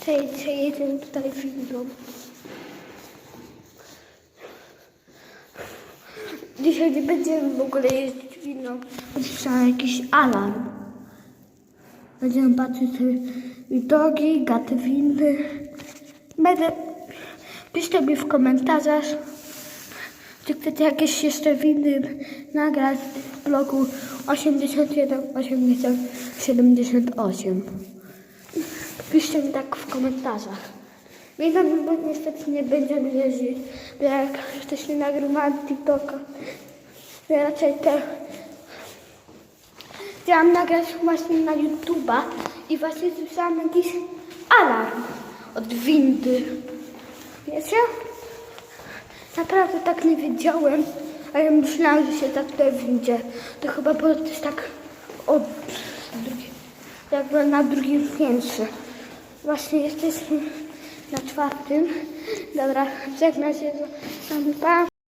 Czekajcie, jedziemy tutaj windą. Dzisiaj nie będziemy w ogóle jeździć windą. Słyszałam jakiś alarm. Będziemy patrzeć sobie widoki, gaty windy. Będę... Piszcie mi w komentarzach, czy chcecie jakieś jeszcze windy nagrać w blogu 81, 80, 78. Piszcie mi tak w komentarzach. My tam bo niestety nie będziemy jeździć, bo jak wcześniej nagrywałam TikToka, to ja raczej te... Chciałam nagrać właśnie na YouTube'a i właśnie słyszałam jakiś alarm od windy. Wiecie? Naprawdę tak nie wiedziałem, a ja myślałam, że się tak tutaj windzie. To chyba było też tak od drugi, jakby na drugim piętrze. Właśnie jesteśmy na czwartym. Dobra, żegnam się z wami. Pa.